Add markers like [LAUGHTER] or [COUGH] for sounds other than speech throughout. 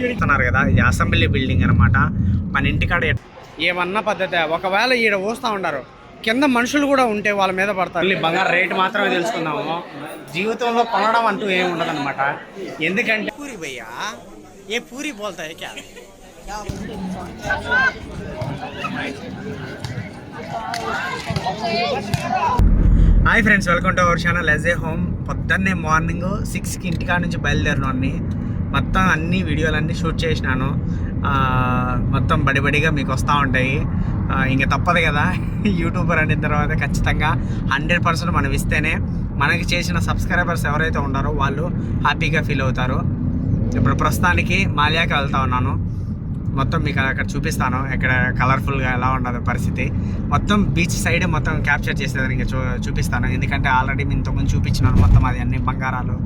చూస్తున్నారు కదా ఇది అసెంబ్లీ బిల్డింగ్ అనమాట మన ఇంటికాడ ఏమన్నా పద్ధతి ఒకవేళ ఈడ పోస్తూ ఉంటారు కింద మనుషులు కూడా ఉంటే వాళ్ళ మీద పడతారు. బంగారు రేటు మాత్రమే తెలుసుకుందాము. జీవితంలో కొనడం అంటూ ఏమి ఉండదు అనమాట ఎందుకంటే పూరి భయ్యా ఏ పూరి బోల్తాయి క్యా? Hi friends welcome to our channel S A home పొద్దున్నే మార్నింగ్ సిక్స్కి ఇంటికాడ నుంచి బయలుదేరినాన్ని మొత్తం అన్ని వీడియోలన్నీ షూట్ చేసినాను. మొత్తం బడిబడిగా మీకు వస్తూ ఉంటాయి. ఇంక ఇంకా తప్పదు కదా యూట్యూబర్ అయిన తర్వాత ఖచ్చితంగా హండ్రెడ్ పర్సెంట్ మనం ఇస్తేనే మనకి చేసిన సబ్స్క్రైబర్స్ ఎవరైతే ఉన్నారో వాళ్ళు హ్యాపీగా ఫీల్ అవుతారు. ఇప్పుడు ప్రస్తుతానికి మాల్యాకి వెళ్తా ఉన్నాను. మొత్తం మీకు అక్కడ చూపిస్తాను. ఇక్కడ కలర్ఫుల్గా ఎలా ఉండదు పరిస్థితి. మొత్తం బీచ్ సైడ్ మొత్తం క్యాప్చర్ చేసేదాన్ని ఇంకా చూ చూపిస్తాను. ఎందుకంటే ఆల్రెడీ మేము ఇంతకుముందు చూపించినాను మొత్తం అది అన్ని బంగారాలు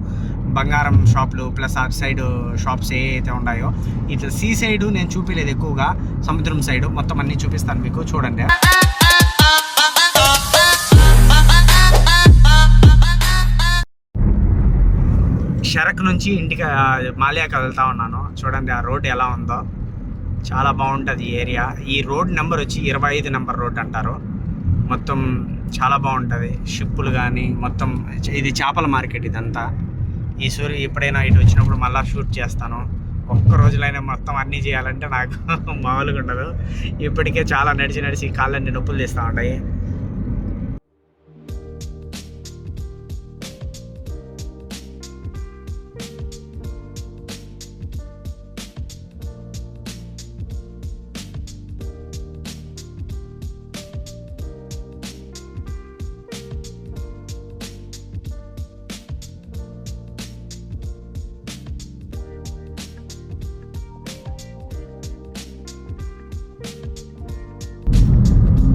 బంగారం షాపులు ప్లస్ అటు సైడ్ షాప్స్ ఏ అయితే ఉన్నాయో ఇట్లా సీ సైడ్ నేను చూపించలేదు ఎక్కువగా సముద్రం సైడ్ మొత్తం అన్నీ చూపిస్తాను మీకు చూడండి. షరక్ నుంచి ఇంటికి మాలియాకి మాల్యాకి వెళ్తా ఉన్నాను. చూడండి ఆ రోడ్ ఎలా ఉందో. చాలా బాగుంటుంది ఏరియా. ఈ రోడ్ నెంబర్ వచ్చి ఇరవై ఐదు నెంబర్ రోడ్ అంటారు. మొత్తం చాలా బాగుంటుంది. షిప్పులు కానీ మొత్తం ఇది చేపల మార్కెట్ ఇదంతా. ఈ సూర్యు ఎప్పుడైనా ఇటు వచ్చినప్పుడు మళ్ళీ షూట్ చేస్తాను. ఒక్క రోజులైనా మొత్తం అన్నీ చేయాలంటే నాకు [LAUGHS] మామూలుగా ఉండదు. ఇప్పటికే చాలా నడిచి నడిచి కాళ్ళన్ని నొప్పులు తీస్తూ ఉంటాయి.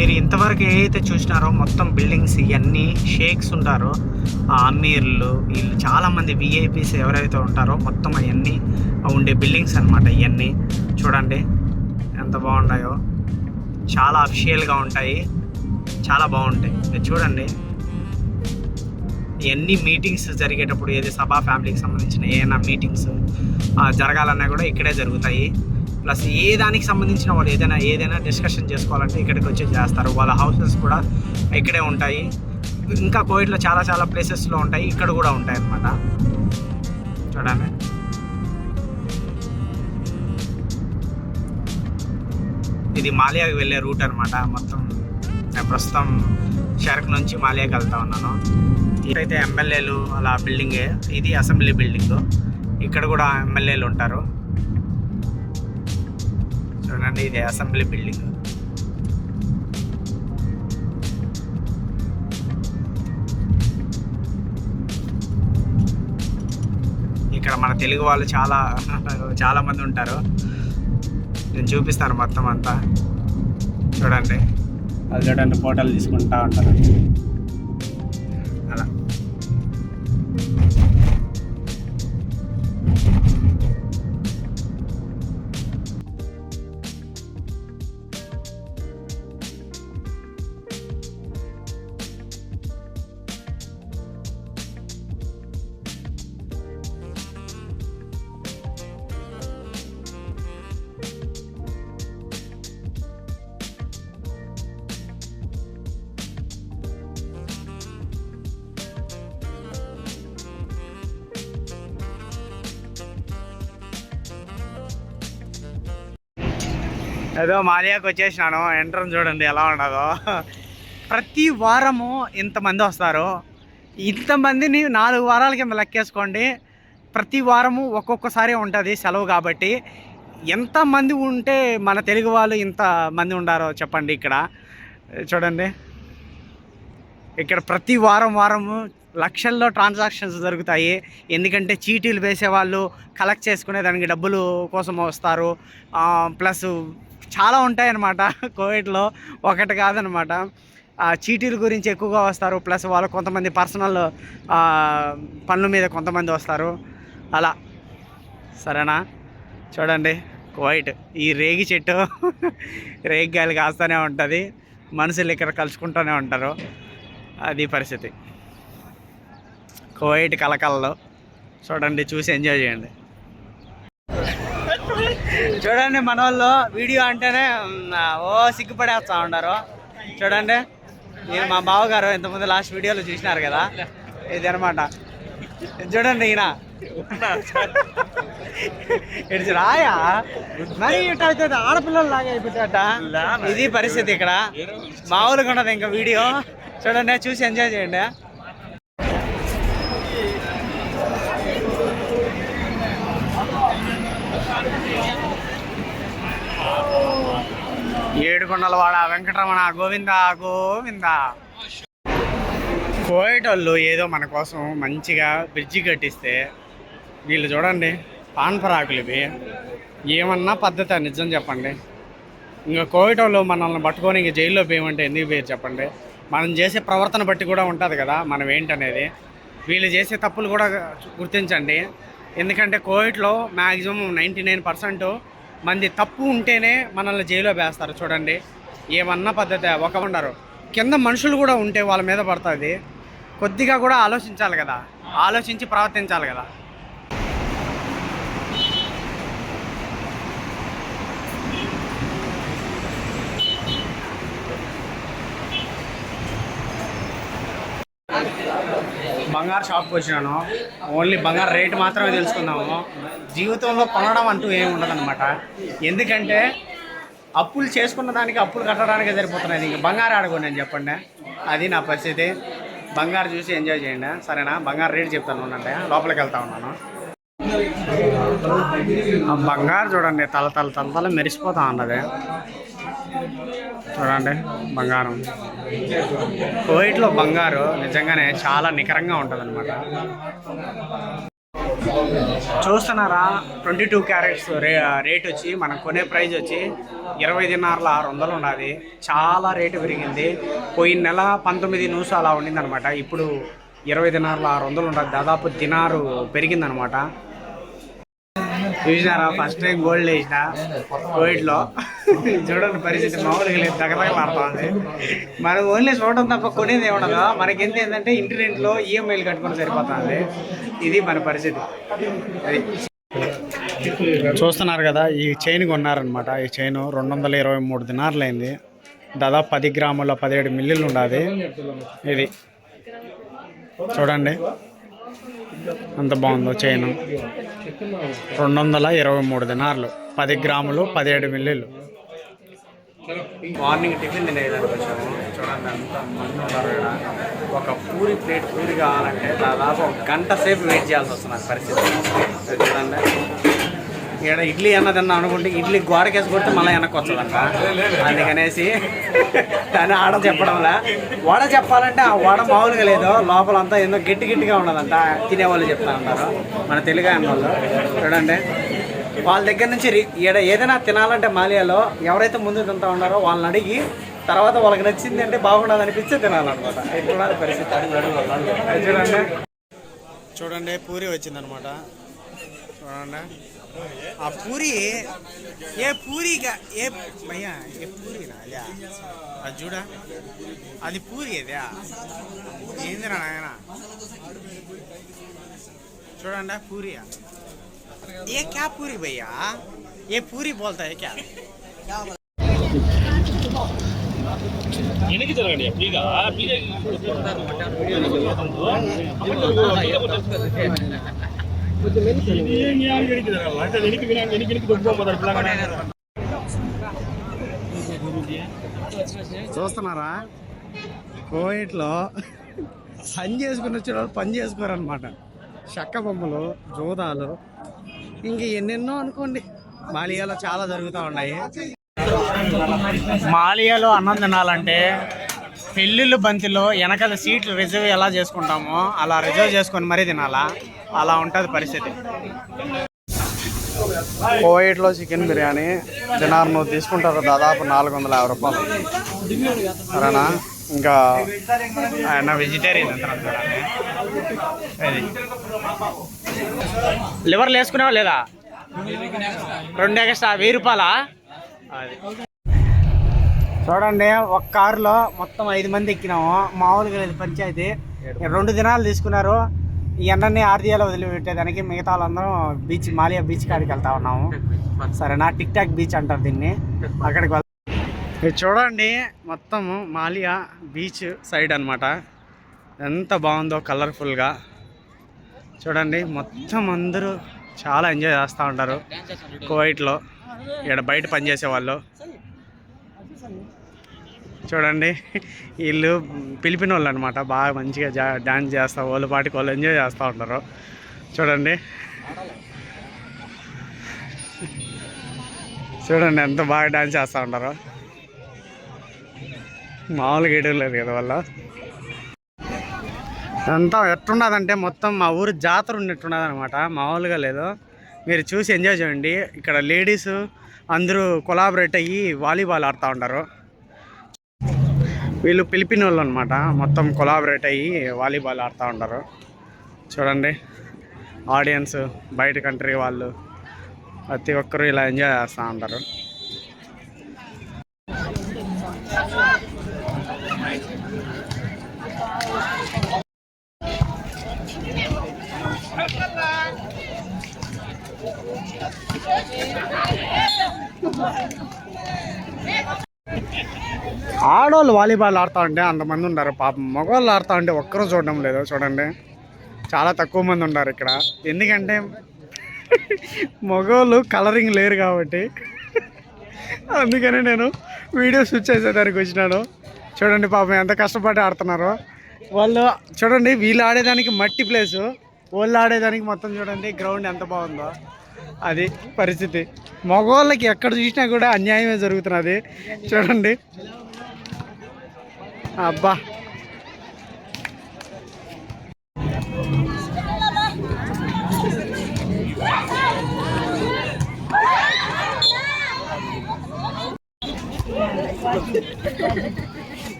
మీరు ఇంతవరకు ఏదైతే చూసినారో మొత్తం బిల్డింగ్స్ ఇవన్నీ షేక్స్ ఉంటారో. ఆ అమీర్లు వీళ్ళు చాలామంది విఐపీస్ ఎవరైతే ఉంటారో మొత్తం అవన్నీ ఉండే బిల్డింగ్స్ అనమాట ఇవన్నీ. చూడండి ఎంత బాగున్నాయో చాలా అఫిషియల్గా ఉంటాయి. చాలా బాగుంటాయి. మీరు చూడండి. ఎన్ని మీటింగ్స్ జరిగేటప్పుడు ఏది సభా ఫ్యామిలీకి సంబంధించిన ఏమైనా మీటింగ్స్ జరగాలన్నా కూడా ఇక్కడే జరుగుతాయి. ప్లస్ ఏ దానికి సంబంధించిన వాళ్ళు ఏదైనా ఏదైనా డిస్కషన్ చేసుకోవాలంటే ఇక్కడికి వచ్చి చేస్తారు. వాళ్ళ హౌసెస్ కూడా ఇక్కడే ఉంటాయి. ఇంకా కోవిడ్లో చాలా చాలా ప్లేసెస్లో ఉంటాయి. ఇక్కడ కూడా ఉంటాయి అన్నమాట. చూడండి. ఇది మాలియాకి వెళ్ళే రూట్ అనమాట మొత్తం నేను ప్రస్తుతం షరక్ నుంచి మాలియాకి వెళ్తా ఉన్నాను. ఇదైతే ఎమ్మెల్యేలు అలా బిల్డింగే ఇది అసెంబ్లీ బిల్డింగ్ ఇక్కడ కూడా ఎమ్మెల్యేలు ఉంటారు. చూడండి ఇది అసెంబ్లీ బిల్డింగ్. ఇక్కడ మన తెలుగు వాళ్ళు చాలా చాలా మంది ఉంటారు. నేను చూపిస్తాను మొత్తం అంతా. చూడండి. వాళ్ళు చూడండి ఫోటోలు తీసుకుంటా ఉంటారు అలా. ఏదో మాలియాకి వచ్చేసినాను. ఎంట్రన్స్ చూడండి ఎలా ఉండదో. ప్రతి వారము ఇంతమంది వస్తారు. ఇంతమందిని నాలుగు వారాల కింద లెక్కేసుకోండి. ప్రతి వారము ఒక్కొక్కసారి ఉంటుంది సెలవు కాబట్టి. ఎంతమంది ఉంటే మన తెలుగు వాళ్ళు ఇంత మంది ఉండారో చెప్పండి ఇక్కడ. చూడండి. ఇక్కడ ప్రతి వారం వారము లక్షల్లో ట్రాన్సాక్షన్స్ జరుగుతాయి. ఎందుకంటే చీటీలు వేసేవాళ్ళు కలెక్ట్ చేసుకునే దానికి డబ్బులు కోసం వస్తారు. ప్లస్ చాలా ఉంటాయన్నమాట [LAUGHS] కోవిడ్లో. ఒకటి కాదనమాట ఆ చీటీల గురించి ఎక్కువగా వస్తారు. ప్లస్ వాళ్ళు కొంతమంది పర్సనల్ పనుల మీద కొంతమంది వస్తారు. అలా. సరేనా? చూడండి. వైట్ ఈ రేగి చెట్టు [LAUGHS] రేగి గాలి కాస్తూనే ఉంటుంది. మనుషులు ఇక్కడ కలుసుకుంటూనే ఉంటారు. అది పరిస్థితి. కోయిట్ కలకల్లో చూడండి చూసి ఎంజాయ్ చేయండి. చూడండి మన వాళ్ళు వీడియో అంటేనే ఓ సిగ్గుపడేస్తా ఉన్నారు చూడండి ఈయన మా బావగారు ఇంతకుముందు లాస్ట్ వీడియోలో చూసినారు కదా? ఇది అనమాట చూడండి ఈయన. ఇటు రాయా మరి ఇటు అయితే ఆడపిల్లలు లాగా అయిపోతాట ఇది పరిస్థితి ఇక్కడ. మామూలుగా ఉండదు ఇంకా వీడియో. చూడండి చూసి ఎంజాయ్ చేయండి. ఏడుకొండలవాడ వెంకటరమణ గోవింద గోవింద. పోయేటోళ్ళు ఏదో మన కోసం మంచిగా బ్రిడ్జి కట్టిస్తే వీళ్ళు చూడండి పాన్పరాకులు ఇవి. ఏమన్నా పద్ధతి నిజం చెప్పండి. ఇంకా కోవిటోళ్ళు మనల్ని పట్టుకొని ఇంక జైల్లో పోయమంటే ఎందుకు పేరు చెప్పండి. మనం చేసే ప్రవర్తన బట్టి కూడా ఉంటుంది కదా మనం ఏంటనేది. వీళ్ళు చేసే తప్పులు కూడా గుర్తించండి. ఎందుకంటే కోవిడ్లో మ్యాక్సిమం నైంటీ నైన్ పర్సెంట్ మంది తప్పు ఉంటేనే మనల్ని జైల్లో వేస్తారు చూడండి. ఏమన్నా పద్ధతి ఒక ఉండరు. కింద మనుషులు కూడా ఉంటే వాళ్ళ మీద పడుతుంది. కొద్దిగా కూడా ఆలోచించాలి కదా. ఆలోచించి ప్రవర్తించాలి కదా. బంగారు షాప్కి వచ్చినాను. ఓన్లీ బంగారు రేట్ మాత్రమే తెలుసుకుందాము. జీవితంలో కొనడం అంటూ ఏమి ఉండదన్నమాట. ఎందుకంటే అప్పులు చేసుకున్న దానికి అప్పులు కట్టడానికే సరిపోతున్నాయి. ఇంక బంగారు ఆడుకోండి అని చెప్పండి. అది నా పరిస్థితి. బంగారు చూసి ఎంజాయ్ చేయండి. సరేనా? బంగారు రేట్ చెప్తాను ఉండండి లోపలికి వెళ్తా ఉన్నాను. బంగారు చూడండి. తల తల తల తల మెరిసిపోతా ఉన్నది. చూడండి బంగారం. కోయిట్లో బంగారు నిజంగానే చాలా నికరంగా ఉంటుంది అనమాట చూస్తున్నారా ట్వంటీ టూ క్యారెట్స్ రే రేట్ వచ్చి మనం కొనే ప్రైస్ వచ్చి ఇరవై దినార్ల ఆరు వందలు ఉన్నది. చాలా రేటు పెరిగింది. పోయిన నెల పంతొమ్మిది నూసు అలా ఉండింది అనమాట ఇప్పుడు ఇరవై దినార్ల ఆరు వందలు ఉండదు దాదాపు దినారు పెరిగిందనమాట చూసినారా? ఫస్ట్ టైం గోల్డ్ వేసిన. కోవిడ్లో చూడండి పరిస్థితి మామూలుగా లేదు. దగ్గరలాడుతుంది మనం ఓన్లీ చూడటం తప్ప కొనేది ఏముండదు మనకి ఎంత ఏంటంటే ఇంటి రెంట్లో ఈఎంఐలు కట్టుకుని సరిపోతుంది. ఇది మన పరిస్థితి. అది. చూస్తున్నారు కదా ఈ చైన్ కొన్నారనమాట ఈ చైన్ రెండు వందల ఇరవై మూడు దినారులైంది. దాదాపు పది గ్రాముల పదిహేడు మిల్లీలు ఉండాలి ఇది. చూడండి. అంత బాగుందో చైన్. రెండు వందల ఇరవై మూడు దినార్లు. పది గ్రాములు పదిహేడు మిల్లీలు. మార్నింగ్ టిఫిన్ తినేదానికి వచ్చాము. చూడండి అంత మంది ఉన్నారు ఇక్కడ. ఒక పూరి ప్లేట్ పూరి కావాలంటే దాదాపు ఒక గంట సేపు వెయిట్ చేయాల్సి వస్తుంది నాకు పరిస్థితి. చూడండి. ఇక్కడ ఇడ్లీ అన్న తిన్నా అనుకుంటే ఇడ్లీ గోడకేసి కొడితే మళ్ళీ వెనక్కి వస్తుందంట. అందుకనేసి దాన్ని ఆడ చెప్పడంలా. వడ చెప్పాలంటే ఆ వడ మామూలుగా లేదు. లోపలంతా ఏందో గట్టి గట్టిగా ఉండదంట తినేవాళ్ళు చెప్తా ఉంటారు మన తెలుగు అన్న వాళ్ళు. చూడండి. వాళ్ళ దగ్గర నుంచి ఇక్కడ ఈడ ఏదైనా తినాలంటే మాలియాలో ఎవరైతే ముందు తింటా ఉన్నారో వాళ్ళని అడిగి తర్వాత వాళ్ళకి నచ్చింది అంటే బాగుండదు అనిపించే తినాలన్నమాట. ఎట్లా పరిస్థితి. చూడండి. చూడండి పూరి వచ్చిందనమాట చూడండి. ఆ పూరి ఏ పూరిగా ఏ భయ్యా ఏ పూరి అదే అది చూడ అది పూరి అదే ఏందిరా నాయన చూడండి పూరియా ये क्या पूरी भैया ये पूरी बोलता है क्या எனக்கு தர வேண்டிய பீகா பீகா చూస్తున్నారా? కోవిడ్లో పని చేసుకుని వచ్చిన వాళ్ళు పని చేసుకోరనమాట చెక్క బొమ్మలు జోదాలు ఇంక ఎన్నెన్నో అనుకోండి. మాలియాలో చాలా జరుగుతూ ఉన్నాయి. మాలియాలో అన్నం తినాలంటే పెళ్ళిళ్ళు బంతిలో వెనకాల సీట్లు రిజర్వ్ ఎలా చేసుకుంటామో అలా రిజర్వ్ చేసుకొని మరీ తినాలా? అలా ఉంటుంది పరిస్థితి. కోవిడ్లో చికెన్ బిర్యానీ దినార్ నువ్వు తీసుకుంటారు దాదాపు నాలుగు వందల యాభై రూపాయలు. సరేనా? ఇంకా ఆయన వెజిటేరియన్ అది లివర్లు వేసుకునేవా లేదా? రెండు ఎక్స్ట్రా వెయ్యి రూపాయలా? అది. చూడండి ఒక కారులో మొత్తం ఐదు మంది ఎక్కినాము. మామూలుగా లేదు పంచాయతీ. రెండు దినాలు తీసుకున్నారు. ఈ ఎండని ఆర్డియాలో వదిలిపెట్టేదానికి మిగతా వాళ్ళందరం బీచ్ మాలియా బీచ్ కాడికి వెళ్తా ఉన్నాము. సరేనా? టిక్ టాక్ బీచ్ అంటారు దీన్ని. అక్కడికి వెళ్తాం ఇది చూడండి మొత్తం మాలియా బీచ్ సైడ్ అన్నమాట. ఎంత బాగుందో కలర్ఫుల్గా. చూడండి మొత్తం అందరూ చాలా ఎంజాయ్ చేస్తూ ఉంటారు. కువైట్లో. ఇక్కడ బయట పనిచేసే వాళ్ళు చూడండి వీళ్ళు పిలిపిన వాళ్ళు అనమాట బాగా మంచిగా జా డాన్స్ చేస్తా వాళ్ళ పాటికి వాళ్ళు ఎంజాయ్ చేస్తూ ఉంటారు. చూడండి. చూడండి ఎంత బాగా డాన్స్ చేస్తూ ఉంటారు. మామూలుగా ఎడం లేదు కదా వాళ్ళ. అంతా ఎట్టున్నదంటే మొత్తం మా ఊరు జాతర ఉన్నట్టున్నది అనమాట మామూలుగా లేదు. మీరు చూసి ఎంజాయ్ చేయండి. ఇక్కడ లేడీస్ అందరూ కొలాబరేట్ అయ్యి వాలీబాల్ ఆడుతూ ఉంటారు. వీళ్ళు పిలిపిన వాళ్ళు అనమాట మొత్తం కొలాబరేట్ అయ్యి వాలీబాల్ ఆడుతూ ఉంటారు చూడండి ఆడియన్స్ బయట కంట్రీ వాళ్ళు ప్రతి ఒక్కరు ఇలా ఎంజాయ్ చేస్తూ ఉంటారు. ఆడవాళ్ళు వాలీబాల్ ఆడుతూ ఉంటే అంతమంది ఉన్నారు పాపం మగవాళ్ళు ఆడుతూ ఉంటే ఒక్కరూ చూడడం లేదు. చూడండి. చాలా తక్కువ మంది ఉన్నారు ఇక్కడ. ఎందుకంటే మగవాళ్ళు కలరింగ్ లేరు కాబట్టి. అందుకనే నేను వీడియో స్విచ్ చేసేదానికి వచ్చినాను. చూడండి పాపం ఎంత కష్టపడి ఆడుతున్నారో. వాళ్ళు చూడండి వీళ్ళు ఆడేదానికి మట్టి ప్లేసు వాళ్ళు ఆడేదానికి మొత్తం చూడండి గ్రౌండ్ ఎంత బాగుందో. అది పరిస్థితి. మగవాళ్ళకి ఎక్కడ చూసినా కూడా అన్యాయమే జరుగుతున్నది. చూడండి. అబ్బా.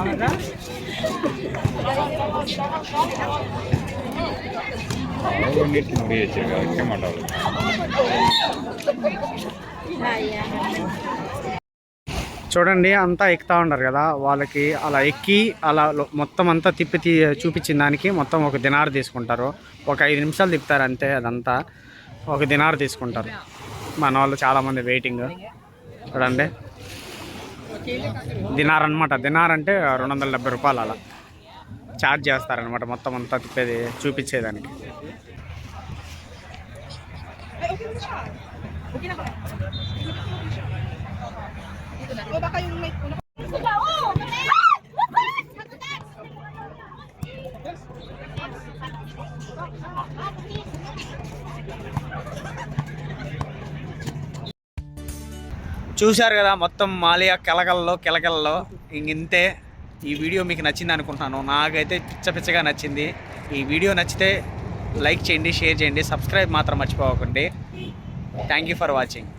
అవునా చూడండి అంతా ఎక్కుతా ఉంటారు కదా వాళ్ళకి అలా ఎక్కి అలా మొత్తం అంతా తిప్పి తీ చూపించిన దానికి మొత్తం ఒక దినారు తీసుకుంటారు. ఒక ఐదు నిమిషాలు తిప్పుతారు అంతే అదంతా. ఒక దినారు తీసుకుంటారు. మన వాళ్ళు చాలామంది వెయిటింగ్ చూడండి. దినార్ అనమాట దినార్ అంటే రెండు వందల డెబ్బై రూపాయలు అలా. ఛార్జ్ చేస్తారనమాట మొత్తం అంతా తిప్పేది చూపించేదానికి. చూశారు కదా మొత్తం మాలియా కిలకల్లో కిలకల్లో ఇంతే. ఈ వీడియో మీకు నచ్చింది అనుకుంటున్నాను. నాకైతే పిచ్చ పిచ్చగా నచ్చింది. ఈ వీడియో నచ్చితే లైక్ చేయండి షేర్ చేయండి సబ్స్క్రైబ్ మాత్రం మర్చిపోకండి. Thank you for watching